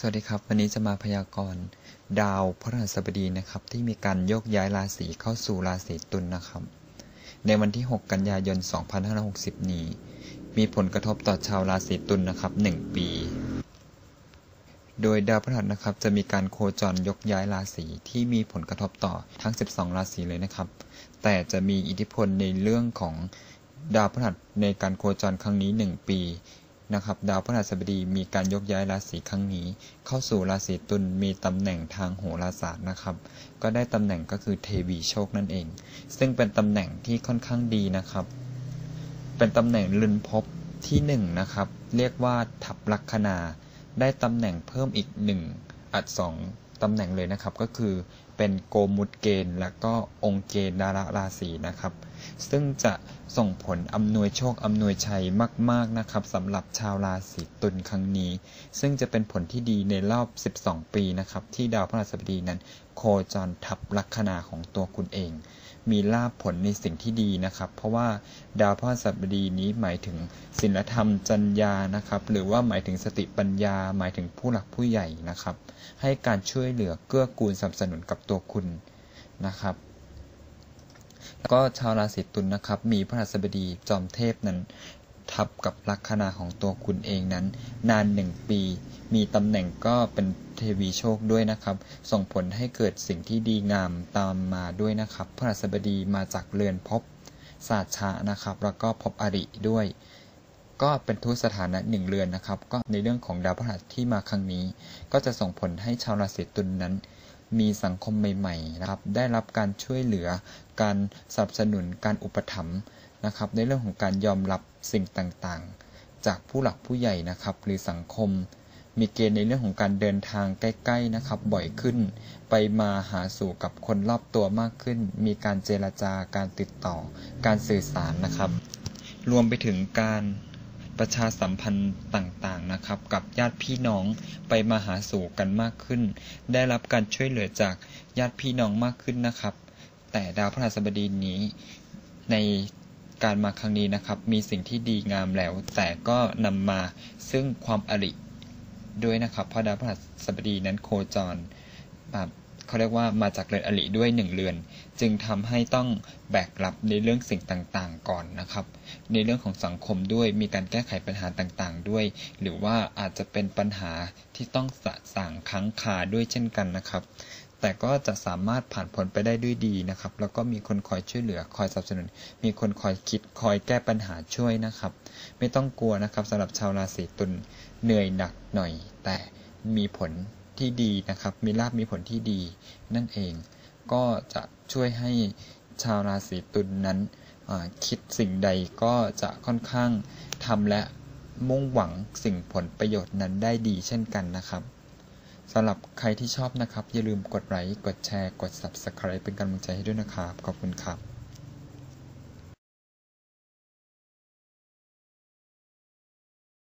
สวัสดีครับ วันนี้จะมาพยากรณ์ดาวพฤหัสบดีนะครับ ที่มีการโยกย้ายราศีเข้าสู่ราศีตุลนนะครับ ในวันที่ 6 กันยายน 2560 นี้ มีผลกระทบต่อชาวราศีตุลนนะครับ 1 ปี โดยดาวพฤหัสนะครับ จะมีการโคจรยกย้ายราศีที่มีผลกระทบต่อทั้ง 12 ราศีเลยนะครับ แต่จะมีอิทธิพลในเรื่องของดาวพฤหัสในการโคจรครั้งนี้ 1 ปี นะครับ ดาวพฤหัสบดีมีการยกย้ายราศีครั้งนี้ เข้าสู่ราศีตุลมีตำแหน่งทางโหราศาสตร์นะครับ ก็ได้ตำแหน่งก็คือเทวีโชคนั่นเอง ซึ่งเป็นตำแหน่งที่ค่อนข้างดีนะครับ เป็นตำแหน่งลืนพบที่1นนะครับ เรียกว่าทับลัคนา ได้ตำแหน่งเพิ่มอีก 1 อัดสองตำแหน่งเลยนะครับ ก็คือ เป็นโกมุตเกณฑ์ และก็องค์เกณฑ์ดาราราศีนะครับ ซึ่งจะส่งผลอำนวยโชคอำนวยชัยมาก ๆ นะครับสำหรับชาวราศีตุลครั้งนี้ ซึ่งจะเป็นผลที่ดีในรอบ 12 ปีนะครับ ที่ดาวพฤหัสบดีนั้น โคจรทับลัคนาของตัวคุณเอง มีลาภผลในสิ่งที่ดีนะครับ เพราะว่าดาวพฤหัสบดีนี้หมายถึงศีลธรรมจัญญานะครับ หรือว่าหมายถึงสติปัญญา หมายถึงผู้หลักผู้ใหญ่นะครับ ให้การช่วยเหลือเกื้อกูลสนับสนุนกับตัวคุณนะครับก็ชาวราศีตุลนนะครับ มีพระหัสบดีจอมเทพนั้นทับกับลัคนาของตัวคุณเองนั้น นานหนึ่งปี มีตำแหน่งก็เป็นเทวีโชคด้วยนะครับ ส่งผลให้เกิดสิ่งที่ดีงามตามมาด้วยนะครับ พระหัสบดีมาจากเรือนพบศาสชานะครับ แล้วก็พบอริด้วย ก็เป็นทุสถานะหนึ่งเรือนนะครับ ก็ในเรื่องของดาวพฤหัสที่มาครั้งนี้ ก็จะส่งผลให้ชาวราศีตุลนนั้น มีสังคมใหม่ๆนะครับ ได้รับการช่วยเหลือ การสนับสนุน การอุปถัมภ์นะครับ ในเรื่องของการยอมรับสิ่งต่างๆ จากผู้หลักผู้ใหญ่นะครับ หรือสังคม มีเกณฑ์ในเรื่องของการเดินทางใกล้ๆนะครับ บ่อยขึ้น ไปมาหาสู่กับคนรอบตัวมากขึ้น มีการเจรจาการติดต่อ การสื่อสารนะครับ รวมไปถึงการ ประชาสัมพันธ์ต่างๆนะครับ กับญาติพี่น้องไปมาหาสู่กันมากขึ้น ได้รับการช่วยเหลือจากญาติพี่น้องมากขึ้นนะครับ แต่ดาวพฤหัสบดีนี้ในการมาครั้งนี้นะครับ มีสิ่งที่ดีงามแล้ว แต่ก็นำมาซึ่งความอริด้วยนะครับเพราะดาวพฤหัสบดีนั้นโคจรแบบ เขาเรียกว่ามาจากเรือนอริด้วยหนึ่งเรือน จึงทำให้ต้องแบกรับในเรื่องสิ่งต่างๆ ก่อนนะครับ ในเรื่องของสังคมด้วยมีการแก้ไขปัญหาต่างๆ ด้วย หรือว่าอาจจะเป็นปัญหาที่ต้องสะสางค้างคาด้วยเช่นกันนะครับ แต่ก็จะสามารถผ่านพ้นไปได้ด้วยดีนะครับ แล้วก็มีคนคอยช่วยเหลือคอยสนับสนุน มีคนคอยคิดคอยแก้ปัญหาช่วยนะครับ ไม่ต้องกลัวนะครับสำหรับชาวราศีตุลเหนื่อยหนักหน่อย แต่มีผล ที่ดีนะครับ มีลาบมีผลที่ดีนั่นเอง ก็จะช่วยให้ชาวราศีตุลนนั้นคิดสิ่งใดก็จะค่อนข้างทำและมุ่งหวังสิ่งผลประโยชน์นั้นได้ดีเช่นกันนะครับสำหรับใครที่ชอบนะครับ อย่าลืมกดไลค์กดแชร์ กด Subscribe เป็นกำลังใจให้ด้วยนะครับ ขอบคุณครับ